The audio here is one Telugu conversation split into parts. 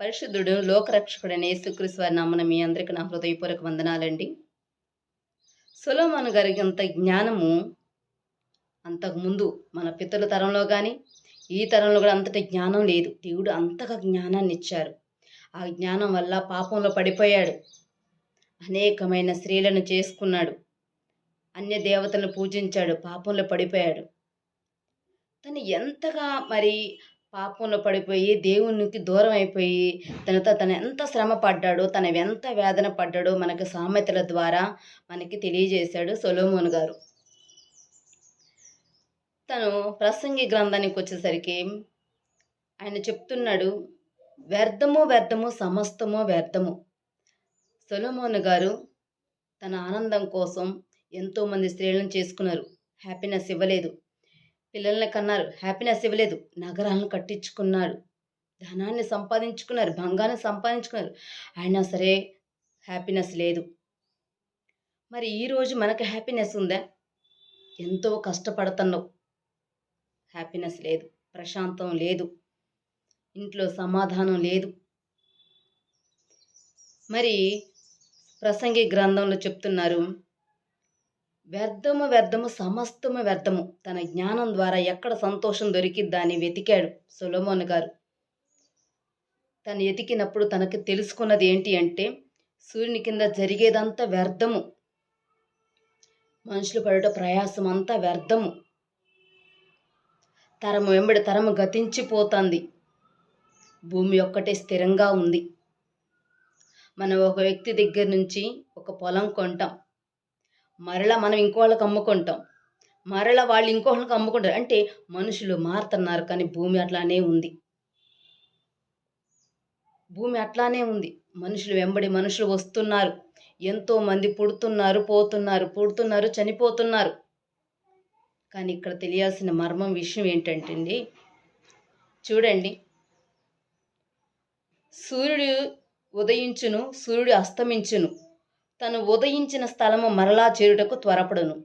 పరిశుద్ధుడు లోకరక్షకుడైన యేసుక్రీస్తు వారి నామన మీ అందరికీ నా హృదయపూర్వక వందనాలండి. సొలోమోను గారికి అంత జ్ఞానము అంతకుముందు మన పితరుల తరంలో కానీ ఈ తరంలో కూడా అంతటి జ్ఞానం లేదు. దేవుడు అంతగా జ్ఞానాన్ని ఇచ్చారు. ఆ జ్ఞానం వల్ల పాపంలో పడిపోయాడు. అనేకమైన స్త్రీలను చేసుకున్నాడు. అన్య దేవతలను పూజించాడు. పాపంలో పడిపోయాడు. తను ఎంతగా మరి పాపంలో పడిపోయి దేవునికి దూరం అయిపోయి తనతో తను ఎంత శ్రమ పడ్డాడో తను ఎంత వేదన పడ్డాడో మనకు సామెతల ద్వారా మనకి తెలియజేశాడు సొలోమోన్ గారు. తను ప్రసంగి గ్రంథానికి వచ్చేసరికి ఆయన చెప్తున్నాడు వ్యర్థము వ్యర్థము సమస్తము వ్యర్థము. సొలోమోన్ గారు తన ఆనందం కోసం ఎంతోమంది స్త్రీలను చేసుకున్నారు. హ్యాపీనెస్ ఇవ్వలేదు. పిల్లల్ని కన్నారు. హ్యాపీనెస్ ఇవ్వలేదు. నగరాలను కట్టించుకున్నారు. ధనాన్ని సంపాదించుకున్నారు. బంగారం సంపాదించుకున్నారు. అయినా సరే హ్యాపీనెస్ లేదు. మరి ఈరోజు మనకు హ్యాపీనెస్ ఉందా? ఎంతో కష్టపడుతున్నావు. హ్యాపీనెస్ లేదు. ప్రశాంతం లేదు. ఇంట్లో సమాధానం లేదు. మరి ప్రసంగి గ్రంథంలో చెప్తున్నారు. వ్యర్థము వ్యర్థము సమస్తము వ్యర్థము. తన జ్ఞానం ద్వారా ఎక్కడ సంతోషం దొరికిద్దాని వెతికాడు సొలమోన్ గారు. తను ఎతికినప్పుడు తనకు తెలుసుకున్నది ఏంటి అంటే సూర్యుని కింద జరిగేదంతా వ్యర్థము. మనుషులు పడట ప్రయాసం అంతా వ్యర్థము. తరము వెంబడి తరము గతించిపోతుంది. భూమి ఒక్కటే స్థిరంగా ఉంది. మనం ఒక వ్యక్తి దగ్గర నుంచి ఒక పొలం కొంటాం. మరలా మనం ఇంకోళ్ళకి అమ్ముకుంటాం. మరలా వాళ్ళు ఇంకోళ్ళకి అమ్ముకుంటారు. అంటే మనుషులు మారుతున్నారు కానీ భూమి అట్లానే ఉంది. భూమి అట్లానే ఉంది. మనుషులు వెంబడి మనుషులు వస్తున్నారు. ఎంతో మంది పుడుతున్నారు పోతున్నారు పుడుతున్నారు చనిపోతున్నారు. కానీ ఇక్కడ తెలియాల్సిన మర్మం విషయం ఏంటంటే అండి చూడండి. సూర్యుడు ఉదయించును సూర్యుడు అస్తమించును. తను ఉదయించిన స్థలము మరలా చేరుటకు త్వరపడును.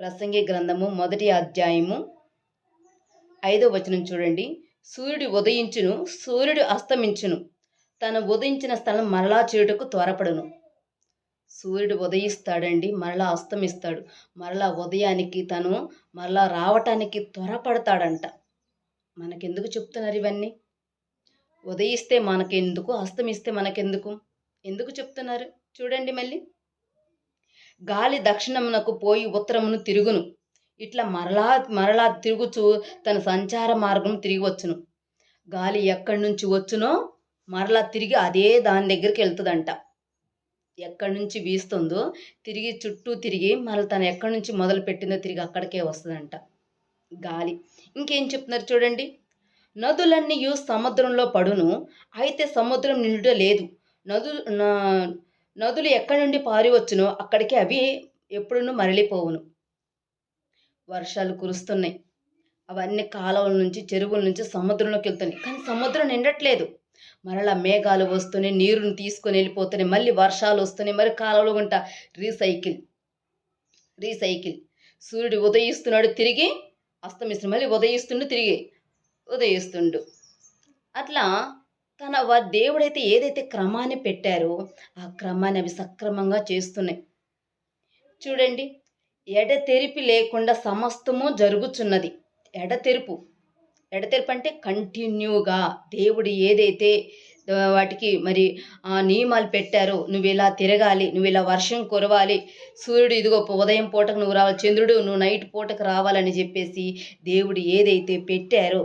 ప్రసంగి గ్రంథము మొదటి అధ్యాయము ఐదో వచనం చూడండి. సూర్యుడు ఉదయించును సూర్యుడు అస్తమించును. తను ఉదయించిన స్థలం మరలా చేరుటకు త్వరపడును. సూర్యుడు ఉదయిస్తాడండి మరలా అస్తమిస్తాడు. మరలా ఉదయానికి తను మరలా రావటానికి త్వరపడతాడంట. మనకెందుకు చెప్తున్నారు ఇవన్నీ? ఉదయిస్తే మనకెందుకు అస్తమిస్తే మనకెందుకు? ఎందుకు చెప్తున్నారు? చూడండి మళ్ళీ. గాలి దక్షిణమునకు పోయి ఉత్తరమును తిరుగును. ఇట్లా మరలా మరలా తిరుగుచు తన సంచార మార్గం తిరిగి వచ్చును. గాలి ఎక్కడి నుంచి వచ్చునో మరలా తిరిగి అదే దాని దగ్గరికి వెళ్తుందంట. ఎక్కడి నుంచి వీస్తుందో తిరిగి చుట్టూ తిరిగి మరల తను ఎక్కడి నుంచి మొదలు పెట్టిందో తిరిగి అక్కడికే వస్తుందంట గాలి. ఇంకేం చెప్తున్నారు చూడండి. నదులన్నీ సముద్రంలో పడును. అయితే సముద్రం నిండుట లేదు. నదు నదులు ఎక్కడి నుండి పారివచ్చునో అక్కడికి అవి ఎప్పుడునూ మరలిపోవును. వర్షాలు కురుస్తున్నాయి. అవన్నీ కాలువల నుంచి చెరువుల నుంచి సముద్రంలోకి వెళ్తున్నాయి. కానీ సముద్రం నిండట్లేదు. మరలా మేఘాలు వస్తున్నాయి నీరుని తీసుకొని వెళ్ళిపోతున్నాయి. మళ్ళీ వర్షాలు వస్తున్నాయి. మరి కాలువలు గుంట రీసైకిల్. రీసైకిల్. సూర్యుడు ఉదయిస్తున్నాడు తిరిగి అస్తమిస్తున్నాడు. మళ్ళీ ఉదయిస్తుండు తిరిగి ఉదయిస్తుండు. అట్లా తన దేవుడైతే ఏదైతే క్రమాన్ని పెట్టారో ఆ క్రమాన్ని అవి సక్రమంగా చేస్తున్నాయి. చూడండి ఎడతెరిపి లేకుండా సమస్తము జరుగుచున్నది. ఎడతెరుపు. ఎడతెరుపు అంటే కంటిన్యూగా దేవుడు ఏదైతే వాటికి మరి ఆ నియమాలు పెట్టారో నువ్వు ఇలా తిరగాలి నువ్వు ఇలా వర్షం కురవాలి సూర్యుడు ఇదిగో ఉదయం పూటకు నువ్వు రావాలి చంద్రుడు నువ్వు నైట్ పూటకు రావాలని చెప్పేసి దేవుడు ఏదైతే పెట్టారో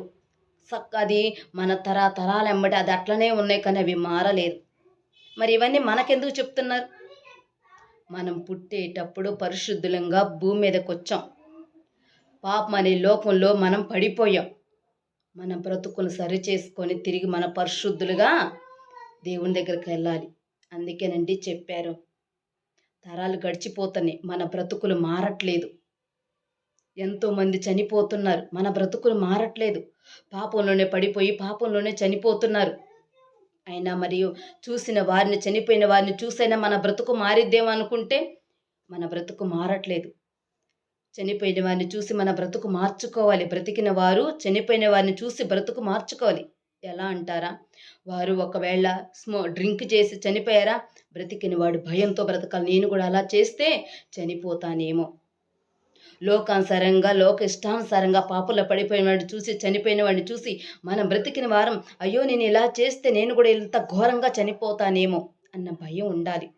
చక్క అది మన తర తరాలు ఎంబటి అది అట్లనే ఉన్నాయి కానీ అవి మారలేదు. మరి ఇవన్నీ మనకెందుకు చెప్తున్నారు? మనం పుట్టేటప్పుడు పరిశుద్ధులంగా భూమి మీదకి వచ్చాం. పాపం అనే లోకంలో మనం పడిపోయాం. మన బ్రతుకులు సరి చేసుకొని తిరిగి మన పరిశుద్ధులుగా దేవుని దగ్గరికి వెళ్ళాలి. అందుకేనండి చెప్పారు. తరాలు గడిచిపోతున్నాయి. మన బ్రతుకులు మారట్లేదు. ఎంతోమంది చనిపోతున్నారు. మన బ్రతుకులు మారట్లేదు. పాపంలోనే పడిపోయి పాపంలోనే చనిపోతున్నారు. అయినా మరియు చూసిన వారిని చనిపోయిన వారిని చూసైనా మన బ్రతుకు మారిద్దేమో అనుకుంటే మన బ్రతుకు మారట్లేదు. చనిపోయిన వారిని చూసి మన బ్రతుకు మార్చుకోవాలి. బ్రతికిన వారు చనిపోయిన వారిని చూసి బ్రతుకు మార్చుకోవాలి. ఎలా అంటారా? వారు ఒకవేళ స్మో డ్రింక్ చేసి చనిపోయారా? బ్రతికిన వాడు భయంతో బ్రతకాలి. నేను కూడా అలా చేస్తే చనిపోతానేమో. లోకానుసారంగా లోక ఇష్టానుసారంగా పాపంలో పడిపోయిన వాడిని చూసి చనిపోయిన వాడిని చూసి మనం బ్రతికిన వారం అయ్యో నేను ఇలా చేస్తే నేను కూడా ఇంత ఘోరంగా చనిపోతానేమో అన్న భయం ఉండాలి.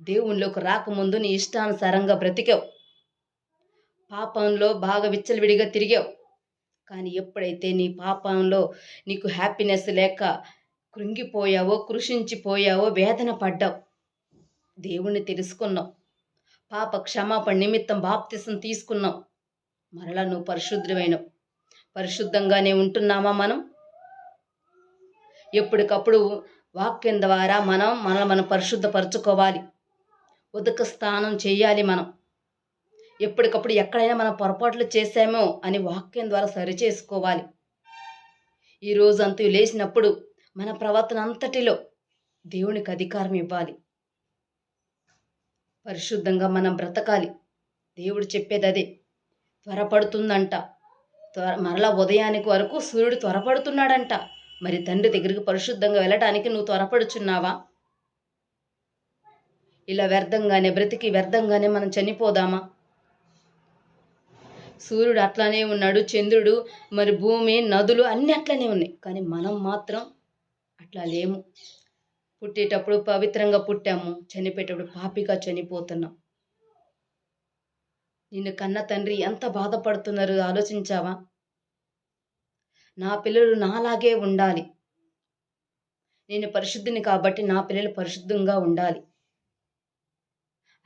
దేవునిలోకి రాకముందు నీ ఇష్టానుసారంగా బ్రతికావు. పాపంలో బాగా విచ్చలవిడిగా తిరిగావు. కానీ ఎప్పుడైతే నీ పాపంలో నీకు హ్యాపీనెస్ లేక కృంగిపోయావో కృషించిపోయావో వేదన పడ్డావు. దేవుణ్ణి తెలుసుకున్నావు. పాప క్షమాపణ నిమిత్తం బాప్తిసం తీసుకున్నావు మరలా నువ్వు పరిశుద్ధమైనవు పరిశుద్ధంగానే ఉంటున్నామా మనం? ఎప్పటికప్పుడు వాక్యం ద్వారా మనం మనల్ని మనం పరిశుద్ధపరచుకోవాలి. ఉదక స్నానం చేయాలి మనం. ఎప్పటికప్పుడు ఎక్కడైనా మనం పొరపాట్లు చేశామో అని వాక్యం ద్వారా సరిచేసుకోవాలి. ఈ అంతా లేచినప్పుడు మన ప్రవర్తన అంతటిలో దేవునికి అధికారం ఇవ్వాలి. పరిశుద్ధంగా మనం బ్రతకాలి. దేవుడు చెప్పేది అదే త్వరపడుతుందంట. త్వర మరలా ఉదయానికి వరకు సూర్యుడు త్వరపడుతున్నాడంట. మరి తండ్రి దగ్గరికి పరిశుద్ధంగా వెళ్ళటానికి నువ్వు త్వరపడుచున్నావా? ఇలా వ్యర్థంగానే బ్రతికి వ్యర్థంగానే మనం చనిపోదామా? సూర్యుడు అట్లానే ఉన్నాడు చంద్రుడు మరి భూమి నదులు అన్నీ అట్లనే ఉన్నాయి. కానీ మనం మాత్రం అట్లా లేము. పుట్టేటప్పుడు పవిత్రంగా పుట్టాము. చనిపోయేటప్పుడు పాపిగా చనిపోతున్నాం. నిన్ను కన్న తండ్రి ఎంత బాధపడుతున్నారు ఆలోచించావా? నా పిల్లలు నాలాగే ఉండాలి. నేను పరిశుద్ధిని కాబట్టి నా పిల్లలు పరిశుద్ధంగా ఉండాలి.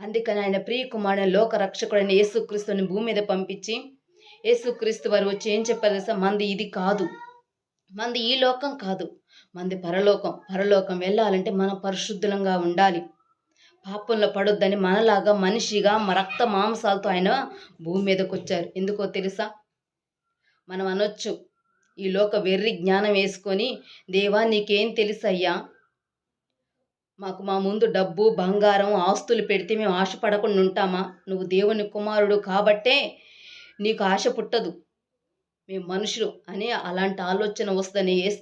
అందుకని ఆయన ప్రియకుమారుని లోక రక్షకుడైన యేసుక్రీస్తుని భూమి మీద పంపించి యేసుక్రీస్తు వారు వచ్చి ఏం చెప్పారు తెలుసా? మంది ఇది కాదు. మంది ఈ లోకం కాదు. మంది పరలోకం. పరలోకం వెళ్ళాలంటే మనం పరిశుద్ధంగా ఉండాలి. పాపంలో పడొద్దని మనలాగా మనిషిగా రక్త మాంసాలతో ఆయన భూమి మీదకి వచ్చారు ఎందుకో తెలుసా? మనం అనొచ్చు ఈ లోక వెర్రి జ్ఞానం వేసుకొని దేవా నీకేం తెలుసయ్యా? మాకు మా ముందు డబ్బు బంగారం ఆస్తులు పెడితే మేము ఆశపడకుండా ఉంటామా? నువ్వు దేవుని కుమారుడు కాబట్టే నీకు ఆశ పుట్టదు. మేము మనుషులు అనే అలాంటి ఆలోచన వస్తుందని ఏస్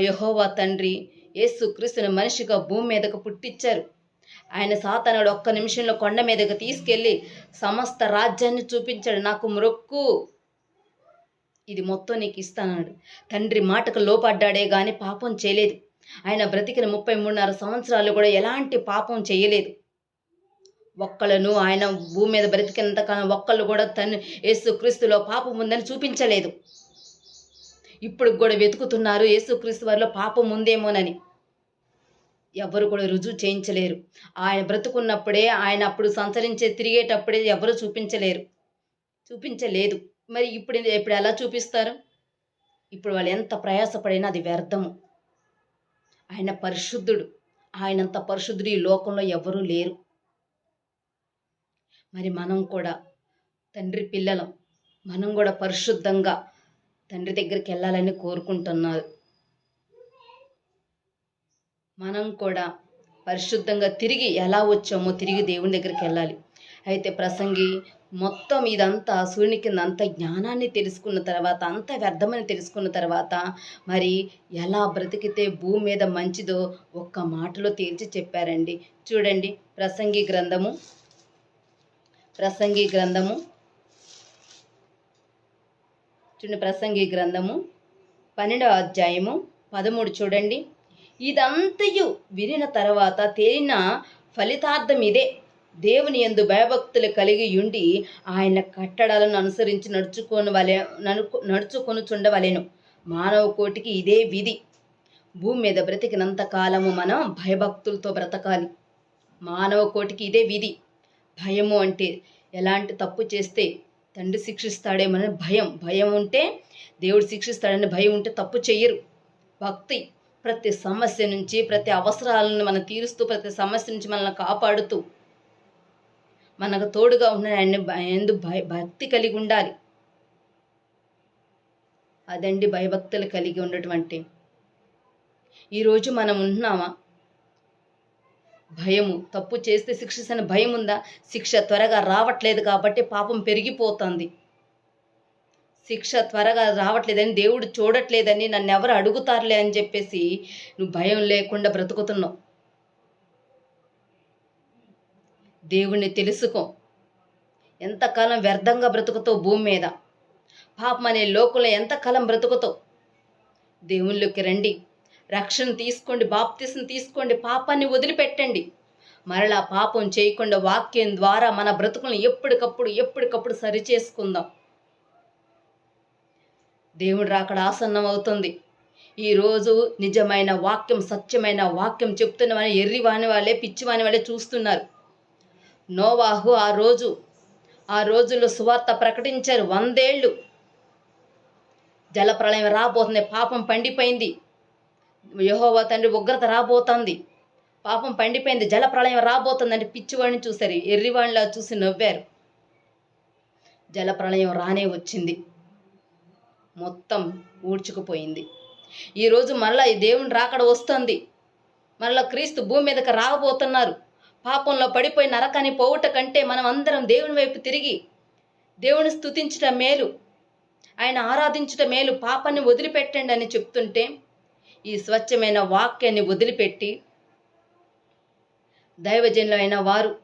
యహోవా తండ్రి యేసు క్రీస్తుని మనిషిగా భూమి మీదకు పుట్టించారు ఆయన సాతనుడు ఒక్క నిమిషంలో కొండ మీదకి తీసుకెళ్ళి సమస్త రాజ్యాన్ని చూపించాడు. నాకు మొక్కు. ఇది మొత్తం నీకు ఇస్తానన్నాడు. తండ్రి మాటకు లోపడ్డాడే కానీ పాపం చేయలేదు. ఆయన బ్రతికిన ముప్పై మూడున్నర సంవత్సరాలు కూడా ఎలాంటి పాపం చేయలేదు. ఒక్కలను ఆయన భూమి మీద బ్రతికినంత కాలం ఒక్కళ్ళు కూడా తను యేసుక్రీస్తులో పాపం ఉందని చూపించలేదు. ఇప్పుడు కూడా వెతుకుతున్నారు యేసుక్రీస్తు వారిలో పాపం ఉందేమోనని. ఎవరు కూడా రుజువు చేయించలేరు. ఆయన బ్రతుకున్నప్పుడే ఆయన అప్పుడు సంచరించే తిరిగేటప్పుడే ఎవరు చూపించలేరు. చూపించలేదు. మరి ఇప్పుడు ఇప్పుడు ఎలా చూపిస్తారు? ఇప్పుడు వాళ్ళు ఎంత ప్రయాసపడినా అది వ్యర్థము. ఆయన పరిశుద్ధుడు. ఆయనంత పరిశుద్ధుడు ఈ లోకంలో ఎవరూ లేరు. మరి మనం కూడా తండ్రి పిల్లలం మనం కూడా పరిశుద్ధంగా తండ్రి దగ్గరికి వెళ్ళాలని కోరుకుంటున్నారు. మనం కూడా పరిశుద్ధంగా తిరిగి ఎలా వచ్చామో తిరిగి దేవుని దగ్గరికి వెళ్ళాలి. అయితే ప్రసంగి మొత్తం ఇదంతా సూర్యుని కింద అంత జ్ఞానాన్ని తెలుసుకున్న తర్వాత అంత వ్యర్థమని తెలుసుకున్న తర్వాత మరి ఎలా బ్రతికితే భూమి మీద మంచిదో ఒక్క మాటలో తేల్చి చెప్పారండి. చూడండి ప్రసంగి గ్రంథము ప్రసంగి గ్రంథము. చూడండి ప్రసంగి గ్రంథము. పన్నెండవ అధ్యాయము పదమూడు చూడండి. ఇదంతయు వినిన తర్వాత తేలిన ఫలితార్థం ఇదే. దేవుని ఎందు భయభక్తులు కలిగి ఉండి ఆయన కట్టడాలను అనుసరించి నడుచుకొని వలె నడుచుకొని చుండవలెను మానవ కోటికి ఇదే విధి. భూమి మీద బ్రతికినంత కాలము మనం భయభక్తులతో బ్రతకాలి. మానవ కోటికి ఇదే విధి. భయము అంటే ఎలాంటి తప్పు చేస్తే తండ్రి శిక్షిస్తాడేమని భయం. భయం ఉంటే దేవుడు శిక్షిస్తాడని భయం ఉంటే తప్పు చేయరు. భక్తి ప్రతి సమస్య నుంచి ప్రతి అవసరాలను మనం తీరుస్తూ ప్రతి సమస్య నుంచి మనల్ని కాపాడుతూ మనకు తోడుగా ఉన్న ఆయన ఎందు భయ భక్తి కలిగి ఉండాలి. అదండి భయభక్తులు కలిగి ఉండటం ఈరోజు మనం ఉంటున్నామా? భయము. తప్పు చేస్తే శిక్షిస్తున్న భయం ఉందా శిక్ష త్వరగా రావట్లేదు కాబట్టి పాపం పెరిగిపోతుంది. శిక్ష త్వరగా రావట్లేదని దేవుడు చూడట్లేదని నన్ను ఎవరు అడుగుతారులే అని చెప్పేసి నువ్వు భయం లేకుండా బ్రతుకుతున్నావు. దేవుణ్ణి తెలుసుకో. ఎంతకాలం వ్యర్థంగా బ్రతుకుతావు భూమి మీద? పాపం అనే లోకంలో ఎంతకాలం బ్రతుకుతావు? దేవుళ్ళకి రండి. రక్షణ తీసుకోండి బాప్తిసం తీసుకోండి పాపాన్ని వదిలిపెట్టండి. మరలా పాపం చేయకుండా వాక్యం ద్వారా మన బ్రతుకులను ఎప్పటికప్పుడు ఎప్పటికప్పుడు సరి చేసుకుందాం దేవుడు రాకడ ఆసన్నం అవుతుంది ఈరోజు నిజమైన వాక్యం సత్యమైన వాక్యం చెప్తున్నవని ఎర్రివాని వాళ్ళే పిచ్చివాని వాళ్ళే చూస్తున్నారు. నోవాహు ఆ రోజు ఆ రోజుల్లో సువార్త ప్రకటించారు వందేళ్ళు. జలప్రళయం రాబోతుంది పాపం పండిపోయింది. యహోవా తండ్రి ఉగ్రత రాబోతుంది. పాపం పండిపోయింది జలప్రళయం రాబోతుందంటే పిచ్చివాడిని చూశారు ఎర్రివాడిలా చూసి నవ్వారు. జలప్రళయం రానే వచ్చింది. మొత్తం ఊడ్చుకుపోయింది. ఈరోజు మరలా ఈ దేవుని రాకడ వస్తుంది. మరలా క్రీస్తు భూమి మీదకి రాబోతున్నారు. పాపంలో పడిపోయి నరకాన్ని పోవుట కంటే మనం అందరం దేవుని వైపు తిరిగి దేవుని స్తుతించటం మేలు. ఆయన ఆరాధించటం మేలు. పాపాన్ని వదిలిపెట్టండి అని చెప్తుంటే ఈ స్వచ్ఛమైన వాక్యాన్ని వదిలిపెట్టి దైవజనులైన వారు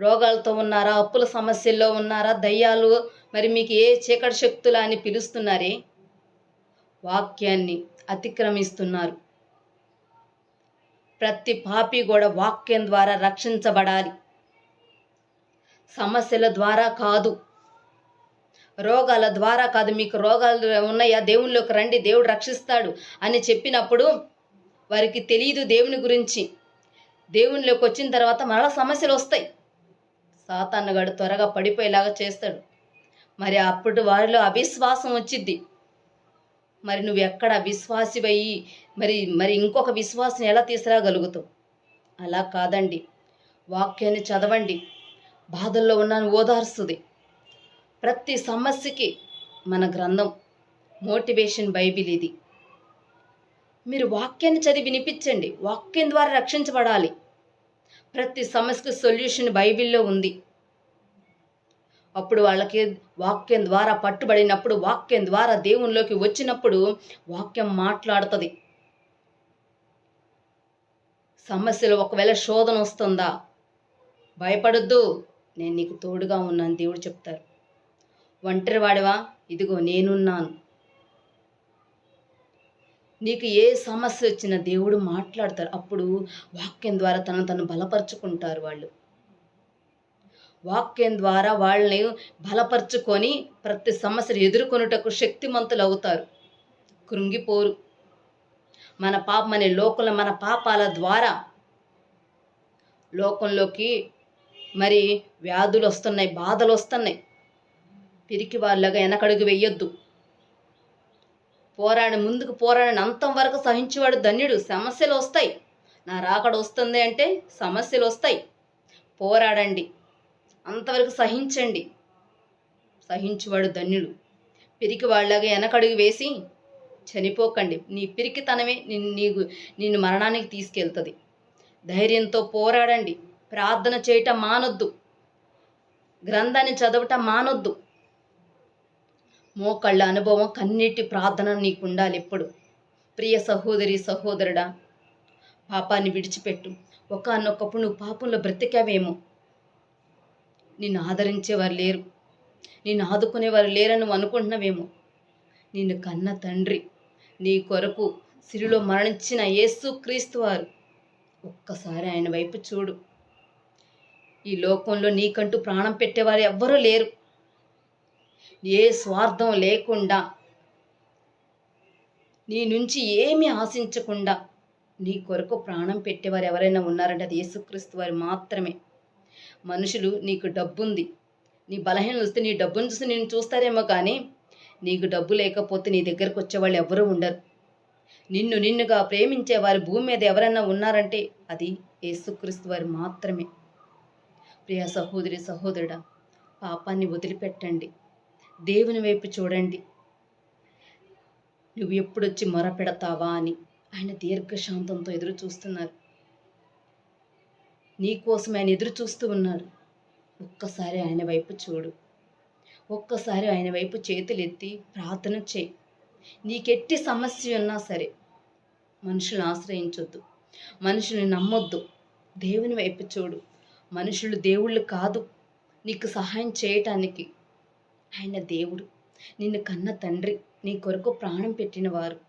రోగాలతో ఉన్నారా అప్పుల సమస్యల్లో ఉన్నారా దయ్యాలు మరి మీకు ఏ చీకటి శక్తులా అని పిలుస్తున్నారే? వాక్యాన్ని అతిక్రమిస్తున్నారు. ప్రతి పాపి కూడా వాక్యం ద్వారా రక్షించబడాలి. సమస్యల ద్వారా కాదు. రోగాల ద్వారా కాదు మీకు రోగాలు ఉన్నాయా? దేవునిలోకి రండి దేవుడు రక్షిస్తాడు అని చెప్పినప్పుడు వారికి తెలియదు దేవుని గురించి. దేవునిలోకి వచ్చిన తర్వాత మరలా సమస్యలు వస్తాయి. సాతాన్నగాడు త్వరగా పడిపోయేలాగా చేస్తాడు. మరి అప్పుడు వారిలో అవిశ్వాసం వచ్చిద్ది. మరి నువ్వు ఎక్కడ విశ్వాసివయ్యి మరి మరి ఇంకొక విశ్వాసం ఎలా తీసుకురాగలుగుతావు? అలా కాదండి. వాక్యాన్ని చదవండి. బాధల్లో ఉన్నాను ఓదార్స్తుంది. ప్రతి సమస్యకి మన గ్రంథం మోటివేషన్ బైబిల్ ఇది. మీరు వాక్యాన్ని చదివి వినిపించండి. వాక్యం ద్వారా రక్షించబడాలి. ప్రతి సమస్యకు సొల్యూషన్ బైబిల్లో ఉంది. అప్పుడు వాళ్ళకి వాక్యం ద్వారా పట్టుబడినప్పుడు వాక్యం ద్వారా దేవునిలోకి వచ్చినప్పుడు వాక్యం మాట్లాడుతుంది. సమస్యలు ఒకవేళ శోధన వస్తుందా? భయపడొద్దు. నేను నీకు తోడుగా ఉన్నాను దేవుడు చెప్తారు. ఒంటరి వాడివా ఇదిగో నేనున్నాను. నీకు ఏ సమస్య వచ్చినా దేవుడు మాట్లాడతారు అప్పుడు వాక్యం ద్వారా తనను తను బలపరుచుకుంటారు వాళ్ళు. వాక్యం ద్వారా వాళ్ళని బలపరుచుకొని ప్రతి సమస్యను ఎదుర్కొనుటకు శక్తిమంతులు అవుతారు. కృంగిపోరు. మన పాపం అనే లోకంలో మన పాపాల ద్వారా లోకంలోకి మరి వ్యాధులు వస్తున్నాయి బాధలు వస్తున్నాయి. పిరికి వాళ్ళగా వెనకడుగు వెయ్యొద్దు పోరాడి ముందుకు పోరాడిన అంతం వరకు సహించేవాడు ధన్యుడు. సమస్యలు వస్తాయి. నా రాకడ వస్తుంది అంటే సమస్యలు వస్తాయి. పోరాడండి. అంతవరకు సహించండి. సహించువాడు ధన్యుడు. పిరికి వాళ్ళగా వెనకడుగు వేసి చనిపోకండి. నీ పిరికితనమే నిన్ను నీకు నిన్ను మరణానికి తీసుకెళ్తుంది. ధైర్యంతో పోరాడండి. ప్రార్థన చేయటం మానొద్దు. గ్రంథాన్ని చదవటం మానొద్దు. మోకళ్ళ అనుభవం కన్నీటి ప్రార్థన నీకు ఉండాలి ఎప్పుడు. ప్రియ సహోదరి సహోదరుడా పాపాన్ని విడిచిపెట్టు. ఒకనొకప్పుడు నువ్వు పాపంలో బ్రతికావేమో. నిన్ను ఆదరించేవారు లేరు. నిన్ను ఆదుకునేవారు లేరని నువ్వు అనుకుంటున్నావేమో. నిన్ను కన్న తండ్రి నీ కొరకు సిరిలో మరణించిన యేసు క్రీస్తు వారు. ఒక్కసారి ఆయన వైపు చూడు. ఈ లోకంలో నీకంటూ ప్రాణం పెట్టేవారు ఎవ్వరూ లేరు. ఏ స్వార్థం లేకుండా నీ నుంచి ఏమీ ఆశించకుండా నీ కొరకు ప్రాణం పెట్టేవారు ఎవరైనా ఉన్నారంటే అది యేసుక్రీస్తు వారు మాత్రమే. మనుషులు నీకు డబ్బుంది. నీ బలహీనలు వస్తే నీ డబ్బును చూసి నేను చూస్తారేమో కానీ నీకు డబ్బు లేకపోతే నీ దగ్గరకు వచ్చేవాళ్ళు ఎవరూ ఉండరు. నిన్ను నిన్నుగా ప్రేమించే వారి భూమి మీద ఎవరైనా ఉన్నారంటే అది యేసుక్రీస్తు వారు మాత్రమే. ప్రియ సహోదరి సహోదరుడా పాపాన్ని వదిలిపెట్టండి. దేవుని వైపు చూడండి. నువ్వు ఎప్పుడొచ్చి మొరపెడతావా అని ఆయన దీర్ఘశాంతంతో ఎదురు చూస్తున్నారు. నీకోసం ఆయన ఎదురు చూస్తూ ఉన్నాడు ఒక్కసారి ఆయన వైపు చూడు. ఒక్కసారి ఆయన వైపు చేతులు ఎత్తి ప్రార్థన చేయి. నీకెట్టి సమస్య ఉన్నా సరే మనుషులను ఆశ్రయించొద్దు. మనుషుల్ని నమ్మొద్దు. దేవుని వైపు చూడు. మనుషులు దేవుళ్ళు కాదు. నీకు సహాయం చేయటానికి ఆయన దేవుడు. నిన్ను కన్న తండ్రి నీ కొరకు ప్రాణం పెట్టిన వారు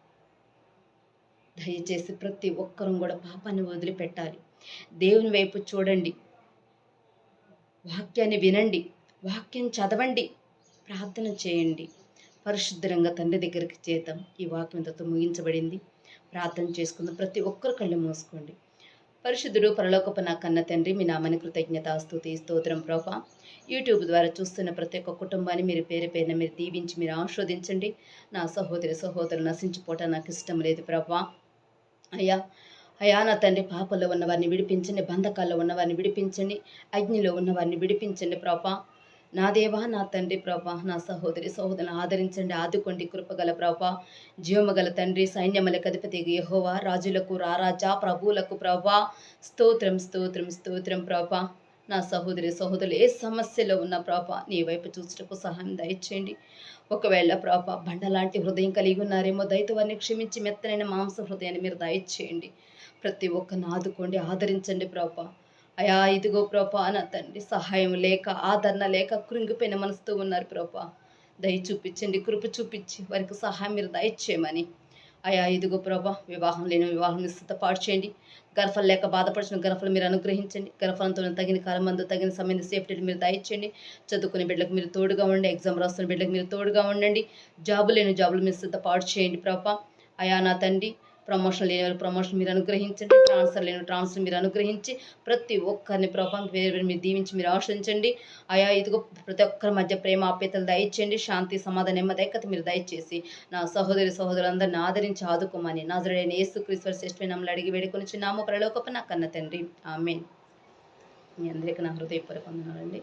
దయచేసి ప్రతి ఒక్కరూ కూడా పాపాన్ని వదిలిపెట్టాలి. దేవుని వైపు చూడండి. వాక్యాన్ని వినండి. వాక్యం చదవండి. ప్రార్థన చేయండి. పరిశుద్ధంగా తండ్రి దగ్గరికి చేద్దాం. ఈ వాక్యంతో ముగించబడింది. ప్రార్థన చేసుకుందాం. ప్రతి ఒక్కరు కళ్ళు మూసుకోండి. పరిశుద్ధుడు పరలోకపు నా కన్న తండ్రి మీ నామని కృతజ్ఞత స్థుతి స్తోత్రం ప్రభా. యూట్యూబ్ ద్వారా చూస్తున్న ప్రతి ఒక్క కుటుంబాన్ని మీరు పేరు పేరున మీరు దీవించి మీరు ఆస్వాదించండి నా సహోదరి సహోదరులు నశించిపోవటం నాకు ఇష్టం లేదు ప్రభా. అయ్యా అయ్యా నా తండ్రి పాపల్లో ఉన్నవారిని విడిపించండి బంధకాల్లో ఉన్నవారిని విడిపించండి అగ్నిలో ఉన్నవారిని విడిపించండి ప్రభా. నా దేవా నా తండ్రి ప్రభా నా సహోదరి సహోదరులను ఆదరించండి ఆదుకోండి కృపగల ప్రభా జీవమగల తండ్రి సైన్యముల కధిపతి యహోవా రాజులకు రారాజా ప్రభువులకు ప్రభా స్తోత్రం స్తోత్రం స్తోత్రం ప్రభా. నా సహోదరి సహోదరులు ఏ సమస్యలో ఉన్న ప్రభా నీ వైపు చూసుటకు సహాయం దయచేయండి. ఒకవేళ ప్రభా బండలాంటి హృదయం కలిగి ఉన్నారేమో దయతో వారిని క్షమించి మెత్తనైన మాంస హృదయాన్ని మీరు దయచేయండి. ప్రతి ఒక్కరిని ఆదుకోండి ఆదరించండి ప్రభా. అయా ఇదిగో ప్రభా నా తండ్రి సహాయం లేక ఆదరణ లేక కృంగిపోయిన మనసుతో ఉన్నారు ప్రభా. దయ చూపించండి కృప చూపించి వారికి సహాయం మీరు దయచేయమని. అయా ఇదిగో ప్రభా వివాహం లేని వివాహం సిద్ధపాటు చేయండి. గర్భం లేక బాధపడుచున్న గర్భలు మీరు అనుగ్రహించండి. గర్ఫలంతో తగిన కాలం మందు తగిన సమయం సేఫ్టీ మీరు దయచేయండి. చదువుకునే బిడ్డలకు మీరు తోడుగా ఉండండి. ఎగ్జామ్ రాస్తున్న బిడ్డలకు మీరు తోడుగా ఉండండి. జాబు లేని జాబులు మీరు సిద్ధపాటు చేయండి ప్రభా. అయా నా తండ్రి ప్రమోషన్ లేని వాళ్ళు ప్రమోషన్ మీరు అనుగ్రహించండి ట్రాన్స్ఫర్ లేని ట్రాన్స్ఫర్ మీరు అనుగ్రహించి ప్రతి ఒక్కరిని ప్రభావం వేరు వేరు మీరు దీవించి మీరు ఆశ్రయించండి ఆయా ఇదిగో ప్రతి ఒక్కరి మధ్య ప్రేమ ఆప్యతలు దయచేయండి. శాంతి సమాధానం నెమ్మది ఐక్యత మీరు దయచేసి నా సహోదరి సహోదరులందరిని ఆదరించి ఆదుకోమని నాజరుడైన యేసు క్రీశ్వర శ్రేష్ఠమైన నమ్మలు అడిగి వేడుకొని నామ ప్రలోకపు నా కన్న తండ్రి. ఆమెన్. మీ అందరికీ నా హృదయపూర్వక వందనాలండి.